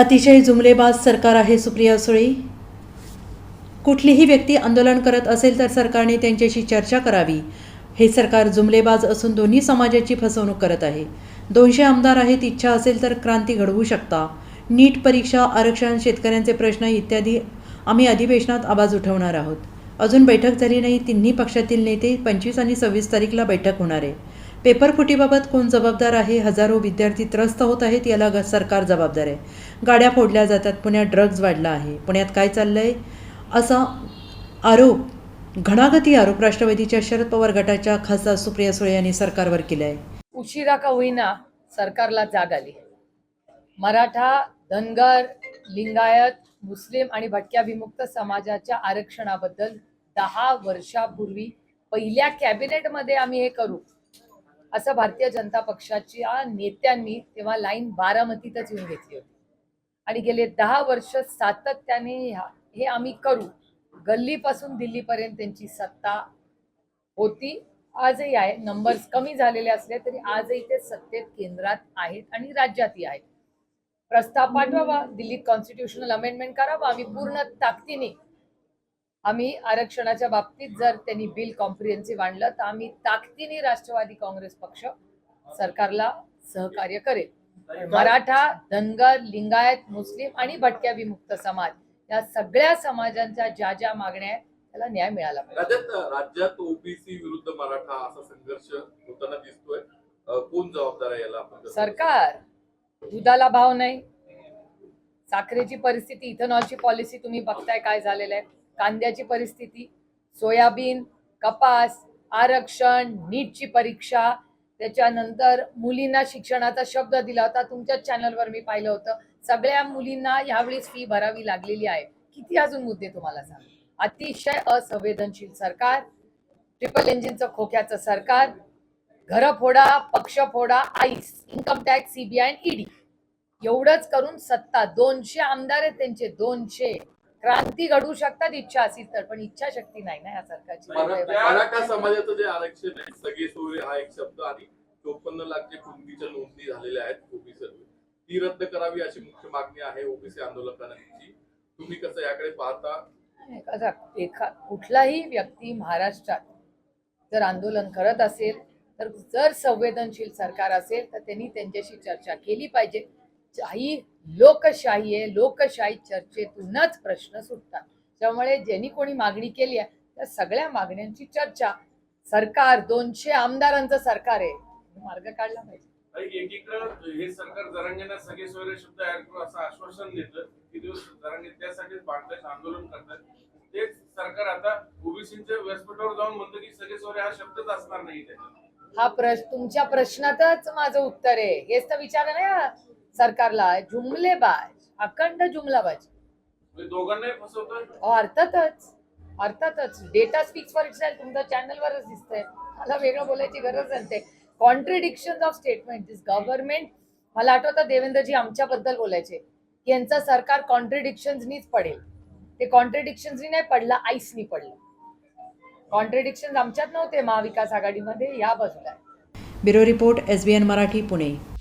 अतिशय जुमलेबाज सरकार आहे सुप्रिया सुळे. कुठलीही व्यक्ती आंदोलन करत असेल तर सरकारने त्यांच्याशी चर्चा करावी. हे सरकार जुमलेबाज असून दोन्ही समाजाची फसवणूक करत आहे. दोनशे आमदार आहेत इच्छा असेल तर क्रांती घडवू शकता. नीट परीक्षा आरक्षण शेतकऱ्यांचे प्रश्न इत्यादी आम्ही अधिवेशनात आवाज उठवणार आहोत. अजून बैठक झाली नाही तिन्ही पक्षातील नेते पंचवीस आणि सव्वीस तारीखला बैठक होणार आहे. पेपर फुटीबाबत कोण जबाबदार आहे? हजारो विद्यार्थी त्रस्त होत आहेत याला ग- सरकार जबाबदार आहे. गाड्या फोडल्या जातात पुण्यात ड्रग्ज वाढला आहे. पुण्यात काय चाललं आहे असा आरोप घणागती आरोप राष्ट्रवादीच्या शरद पवार गटाच्या खासदार सुप्रिया सुळे यांनी सरकारवर केला आहे उशिरा का होईना सरकारला जाग आली. मराठा धनगर लिंगायत मुस्लिम आणि भटक्या विमुक्त समाजाच्या आरक्षणाबद्दल दहा वर्षापूर्वी पहिल्या कॅबिनेटमध्ये आम्ही हे करू. असं भारतीय जनता पक्षाच्या नेत्यांनी तेव्हा लाईन बारामतीतच येऊन घेतली होती. आणि गेले दहा वर्ष सातत्याने ह्या- हे आम्ही करू. गल्लीपासून दिल्लीपर्यंत त्यांची सत्ता होती. आजही आहे. नंबर्स कमी झालेले असले तरी आजही ते सत्तेत केंद्रात आहेत आणि राज्यातही आहेत. प्रस्ताव पाठवावा दिल्लीत कॉन्स्टिट्युशनल अमेंडमेंट करावा आम्ही पूर्ण ताकदीने आम्ही आरक्षणाच्या बाबतीत जर त्यांनी बिल कॉम्प्रिहेन्सिव्ह आणलं तर आम्ही ताकदीने राष्ट्रवादी काँग्रेस पक्ष सरकारला सहकार्य करेल. मराठा धनगर लिंगायत मुस्लिम आणि भटक्या विमुक्त समाज या सगळ्या समाजांच्या ज्या ज्या मागण्या आहेत त्याला न्याय मिळाला पाहिजे. राज्यात राज्यात ओबीसी विरुद्ध मराठा असा संघर्ष होताना दिसतोय. कोण जबाबदार आहे याला सरकार. दुधाला भाव नाही. साखरेची परिस्थिती इथेनॉलची पॉलिसी तुम्ही बघताय काय झालेलं आहे. कांद्याची परिस्थिती सोयाबीन कपास आरक्षण नीटची परीक्षा त्याच्यानंतर मुलींना शिक्षणाचा शब्द दिला होता. तुमच्याच चॅनलवर मी पाहिलं होतं. सगळ्या मुलींना यावेळीच फी भरावी लागलेली आहे. किती अजून मुद्दे तुम्हाला सांग? अतिशय असंवेदनशील सरकार ट्रिपल इंजिनचं खोक्याचं सरकार घर फोडा पक्ष फोडा आईस इन्कम टॅक्स सीबीआय ईडी एवढंच करून सत्ता दोनशे आमदार आहेत त्यांचे दोनशे. क्रांती घडवू शकतात इच्छा असेल तर पण इच्छाशक्ती नाही ना या सरकारची. मराठा समाजाचं जे आरक्षण आहे सगळे सोयरे हा एक शब्द आणि चोपन्न लाख जे कुणबीच्या नोंदणी झालेल्या आहेत ओबीसी ती रद्द करावी अशी मुख्य मागणी आहे ओबीसी आंदोलकांची. तुम्ही कसं याकडे पाहता? एखादा एखा कुठलाही व्यक्ती महाराष्ट्रात जर आंदोलन करत असेल तर जर संवेदनशील सरकार असेल तर त्यांनी त्यांच्याशी चर्चा केली पाहिजे. ही लोकशाही आहे लोकशाही चर्चेतूनच प्रश्न सुटतात. त्यामुळे ज्यांनी कोणी मागणी केली आहे त्या सगळ्या मागण्यांची चर्चा सरकार दोनशे आमदारांचं सरकार आहे. मार्ग काढला पाहिजे. एकीकडे हे सरकार जरांगेना सगळे सोयरे शब्द ऍड करू असं आश्वासन देतं की दिवस जरांगे त्यासाठीच भांडतात आंदोलन करतात. तेच सरकार आता ओबीसीच्या व्यासपीठावर जाऊन म्हणतं की सगळे सोयरे हा शब्दच असणार नाही त्याच्यात. हा प्रश्न तुमच्या प्रश्नातच माझं उत्तर आहे. हेच तर विचार ना या सरकारला जुमलेबाज अखंड जुमलाबाज. म्हणजे दोघांनाही फसवतोय? अहो, अर्थातच. अर्थातच. डेटा स्पीक्स फॉर इटसेल्फ तुमच्या चॅनलवरच दिसतंय. मला वेगळं बोलायची गरज नाही. Contradiction of statement this government मला आठवतं देवेंद्रजी आमच्याबद्दल बोलायचे. की यांचं सरकार कॉन्ट्रडिक्शन्सनीच पडेल. ते कॉन्ट्रडिक्शन्सनी नाही पडलं आईसनी पडलं. कॉन्ट्रडिक्शन आमच्यात नव्हते महाविकास आघाडीमध्ये या बाजूला आहे. Bureau report S B N Marathi Pune.